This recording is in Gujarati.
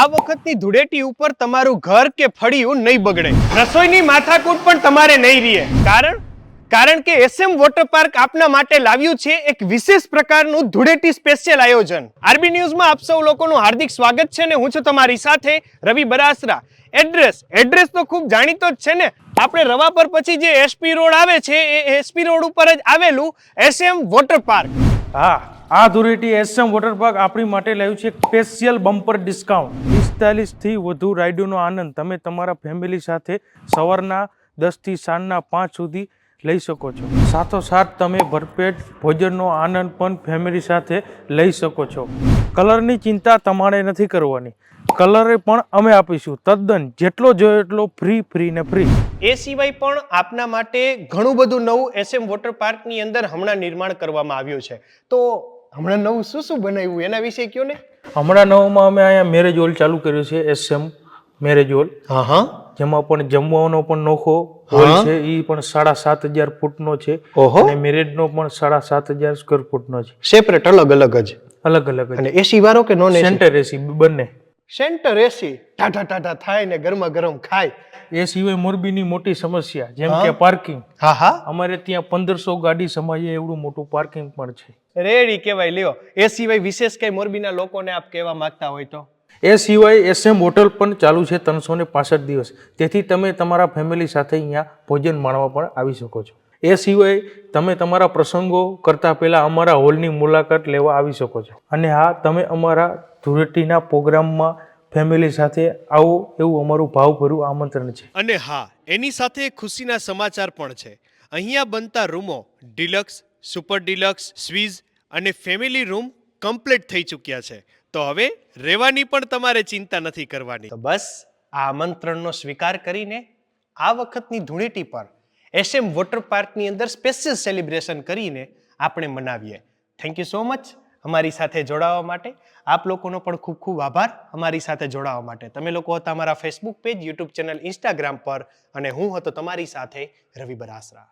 આ વખતની ધૂળેટી ઉપર તમારું ઘર કે ફળિયું નહીં બગડે. રસોઈની માથાકૂટ પણ તમારે નહીં રહે કારણ? કારણ કે એસએમ વોટર પાર્ક આપના માટે લાવ્યું છે એક વિશેષ પ્રકારનું ધૂળેટી સ્પેશિયલ આયોજન. આરબી ન્યૂઝમાં આપ સૌ લોકોનું હાર્દિક સ્વાગત છે ને હું છું તમારી સાથે રવિ બરાસરા. એડ્રેસ? એડ્રેસ તો ખૂબ જાણીતો જ છે ને. આપણે રવા પર પછી જે એસપી રોડ આવે છે, એ એસપી રોડ ઉપર જ આવેલું એસએમ વોટર પાર્ક. હા આ ધૂળેટી એસએમ વોટર પાર્ક આપણી માટે લાવ્યું છે સ્પેશિયલ બમ્પર ડિસ્કાઉન્ટ. પિસ્તાલીસથી વધુ રાઇડોનો આનંદ તમે તમારા ફેમિલી સાથે સવારના દસથી સાંજના પાંચ સુધી લઈ શકો છો. સાથોસાથ તમે ભરપેટ ભોજનનો આનંદ પણ ફેમિલી સાથે લઈ શકો છો. કલરની ચિંતા તમારે નથી કરવાની. કલરે પણ અમે આપીશું. તદ્દન જેટલો જોઈએ એટલો ફ્રી ફ્રી ને ફ્રી. એ સિવાય પણ આપના માટે ઘણું બધું નવું એસએમ વોટર પાર્કની અંદર હમણાં નિર્માણ કરવામાં આવ્યું છે. તો હમણાં નવું શું શું બનાવ્યું? એના વિશે કયો ને? હમણાં નવમાં અમે અહીંયા મેરેજ હોલ ચાલુ કર્યો છે એસએમ મેરેજ હોલ હા હા જેમાં પણ જમવાનો પણ નોખો હોલ છે એ પણ સાડા સાત હજાર ફૂટનો છે. અને મેરેજનો પણ સાડા સાત હજાર સ્ક્વેર ફૂટનો છે. સેપરેટ અલગ અલગ જ. અલગ અલગ અને એસી વાળો કે નોન એસી સેન્ટર એસી બંને. સેન્ટર એસી ટાટા ટાટા થાય ને ગરમા ગરમ ખાય. એ સિવાય મોરબીની મોટી સમસ્યા જેમ કે પાર્કિંગ હા હા. અમારે ત્યાં પંદરસો ગાડી સમાય એવડું મોટું પાર્કિંગ પણ છે. રેડી કહેવાય લ્યો. એ સિવાય વિશેષ કઈ મોરબીના લોકોને આપ કહેવા માંગતા હોય તો? એ સિવાય એસએમ હોટલ પણ ચાલુ છે ત્રણસો ને પાસઠ દિવસ. તેથી તમે તમારા ફેમિલી સાથે અહીંયા ભોજન માણવા પણ આવી શકો છો. એ સિવાય તમે તમારા પ્રસંગો કરતાં પહેલાં અમારા હોલની મુલાકાત લેવા આવી શકો છો. અને હા તમે અમારા ધૂળેટીના પ્રોગ્રામમાં ફેમિલી સાથે આવો એવું અમારું ભાવભર્યું આમંત્રણ છે. અને હા એની સાથે ખુશીના સમાચાર પણ છે. અહીંયા બનતા રૂમો ડિલક્સ સુપર ડિલક્સ સ્વીઝ અને ફેમિલી રૂમ કમ્પ્લીટ થઈ ચૂક્યા છે. તો હવે રહેવાની પણ તમારે ચિંતા નથી કરવાની. તો બસ આ આમંત્રણનો સ્વીકાર કરીને આ વખતની ધૂળેટી પર એસએમ વોટર પાર્કની અંદર સ્પેશિયલ સેલિબ્રેશન કરીને આપણે મનાવીએ. થેન્ક યુ સો મચ અમારી સાથે જોડાવા માટે. આપ લોકોનો પણ ખૂબ ખૂબ આભાર અમારી સાથે જોડાવા માટે. તમે લોકો હતા અમારા Facebook page YouTube channel Instagram પર અને હું હતો તમારી સાથે રવિ બરાસરા.